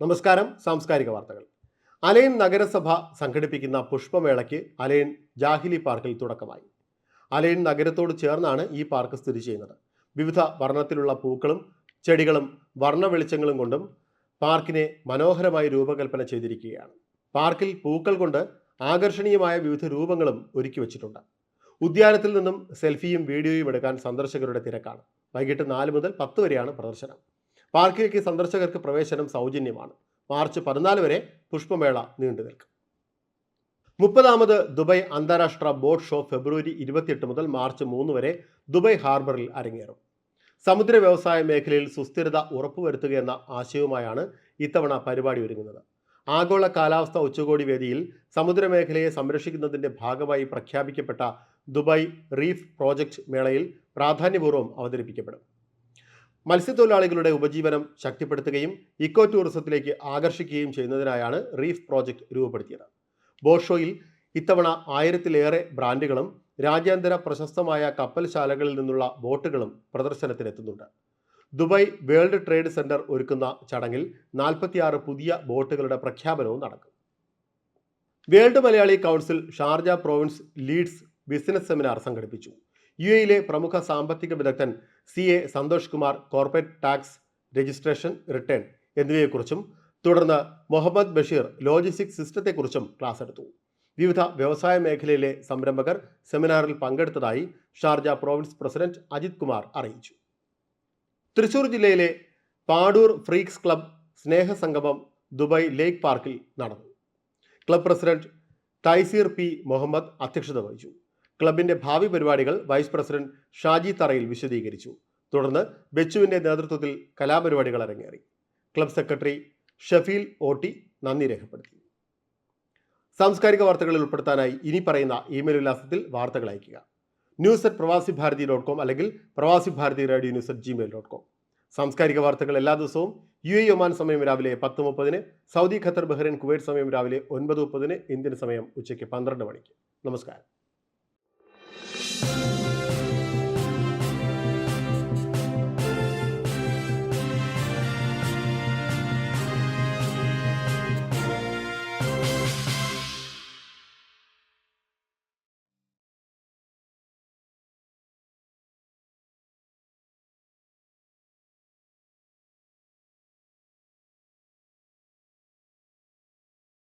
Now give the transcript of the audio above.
നമസ്കാരം സാംസ്കാരിക വാർത്തകൾ. അലയൻ നഗരസഭ സംഘടിപ്പിക്കുന്ന പുഷ്പമേളയ്ക്ക് അലയൻ ജാഹിലി പാർക്കിൽ തുടക്കമായി. അലയൻ നഗരത്തോട് ചേർന്നാണ് ഈ പാർക്ക് സ്ഥിതി ചെയ്യുന്നത്. വിവിധ വർണത്തിലുള്ള പൂക്കളും ചെടികളും വർണ വെളിച്ചങ്ങളും കൊണ്ടും പാർക്കിനെ മനോഹരമായി രൂപകൽപ്പന ചെയ്തിരിക്കുകയാണ്. പാർക്കിൽ പൂക്കൾ കൊണ്ട് ആകർഷണീയമായ വിവിധ രൂപങ്ങളും ഒരുക്കി വച്ചിട്ടുണ്ട്. ഉദ്യാനത്തിൽ നിന്നും സെൽഫിയും വീഡിയോയും എടുക്കാൻ സന്ദർശകരുടെ തിരക്കാണ്. വൈകിട്ട് നാല് മുതൽ പത്ത് വരെയാണ് പ്രദർശനം. പാർക്കിലേക്ക് സന്ദർശകർക്ക് പ്രവേശനം സൗജന്യമാണ്. മാർച്ച് പതിനാല് വരെ പുഷ്പമേള നീണ്ടു നിൽക്കും. മുപ്പതാമത് ദുബായ് അന്താരാഷ്ട്ര ബോട്ട് ഷോ ഫെബ്രുവരി ഇരുപത്തിയെട്ട് മുതൽ മാർച്ച് മൂന്ന് വരെ ദുബായ് ഹാർബറിൽ അരങ്ങേറും. സമുദ്ര വ്യവസായ മേഖലയിൽ സുസ്ഥിരത ഉറപ്പുവരുത്തുക എന്ന ആശയവുമായാണ് ഇത്തവണ പരിപാടി ഒരുങ്ങുന്നത്. ആഗോള കാലാവസ്ഥ ഉച്ചകോടി വേദിയിൽ സമുദ്രമേഖലയെ സംരക്ഷിക്കുന്നതിന്റെ ഭാഗമായി പ്രഖ്യാപിക്കപ്പെട്ട ദുബായ് റീഫ് പ്രോജക്റ്റ് മേളയിൽ പ്രാധാന്യപൂർവം അവതരിപ്പിക്കപ്പെടും. മത്സ്യത്തൊഴിലാളികളുടെ ഉപജീവനം ശക്തിപ്പെടുത്തുകയും ഇക്കോ ടൂറിസത്തിലേക്ക് ആകർഷിക്കുകയും ചെയ്യുന്നതിനായാണ് റീഫ് പ്രോജക്റ്റ് രൂപപ്പെടുത്തിയത്. ബോഷോയിൽ ഷോയിൽ ഇത്തവണ ആയിരത്തിലേറെ ബ്രാൻഡുകളും രാജ്യാന്തര പ്രശസ്തമായ കപ്പൽശാലകളിൽ നിന്നുള്ള ബോട്ടുകളും പ്രദർശനത്തിനെത്തുന്നുണ്ട്. ദുബായ് വേൾഡ് ട്രേഡ് സെന്റർ ഒരുക്കുന്ന ചടങ്ങിൽ നാൽപ്പത്തിയാറ് പുതിയ ബോട്ടുകളുടെ പ്രഖ്യാപനവും നടക്കും. World Malayali council Sharjah province leads business seminar സംഘടിപ്പിച്ചു. യു എയിലെ പ്രമുഖ സാമ്പത്തിക വിദഗ്ധൻ C A Santhosh Kumar corporate tax registration return എന്നിവയെക്കുറിച്ചും തുടർന്ന് മുഹമ്മദ് ബഷീർ ലോജിസ്റ്റിക് സിസ്റ്റത്തെക്കുറിച്ചും ക്ലാസ് എടുത്തു. വിവിധ വ്യവസായ മേഖലയിലെ സംരംഭകർ സെമിനാറിൽ പങ്കെടുത്തതായി Sharjah province president Ajith Kumar അറിയിച്ചു. തൃശൂർ ജില്ലയിലെ പാടൂർ ഫ്രീക്സ് ക്ലബ് സ്നേഹസംഗമം ദുബായ് ലേക്ക് പാർക്കിൽ നടന്നു. Club president Thaiseer P Muhammad അധ്യക്ഷത വഹിച്ചു. ക്ലബിന്റെ ഭാവി പരിപാടികൾ വൈസ് പ്രസിഡന്റ് ഷാജി തറയിൽ വിശദീകരിച്ചു. തുടർന്ന് ബെച്ചുവിന്റെ നേതൃത്വത്തിൽ കലാപരിപാടികൾ അരങ്ങേറി. ക്ലബ് സെക്രട്ടറി ഷഫീൽ ഓട്ടി നന്ദി രേഖപ്പെടുത്തി. സാംസ്കാരിക വാർത്തകളിൽ ഉൾപ്പെടുത്താനായി ഇനി പറയുന്ന ഇമെയിൽ വിലാസത്തിൽ വാർത്തകൾ അയയ്ക്കുക. ന്യൂസ് അറ്റ് പ്രവാസി ഭാരതി ഡോട്ട് കോം അല്ലെങ്കിൽ Pravasi Bharathi radio news at Gmail dot com. സാംസ്കാരിക വാർത്തകൾ എല്ലാ ദിവസവും യു എ ഒമാൻ സമയം രാവിലെ പത്ത് മുപ്പതിന് സൗദി ഖത്തർ ബഹ്റൈൻ കുവൈറ്റ് സമയം രാവിലെ ഒൻപത് മുപ്പതിന് ഇന്ത്യൻ സമയം ഉച്ചയ്ക്ക് പന്ത്രണ്ട് മണിക്ക്. നമസ്കാരം.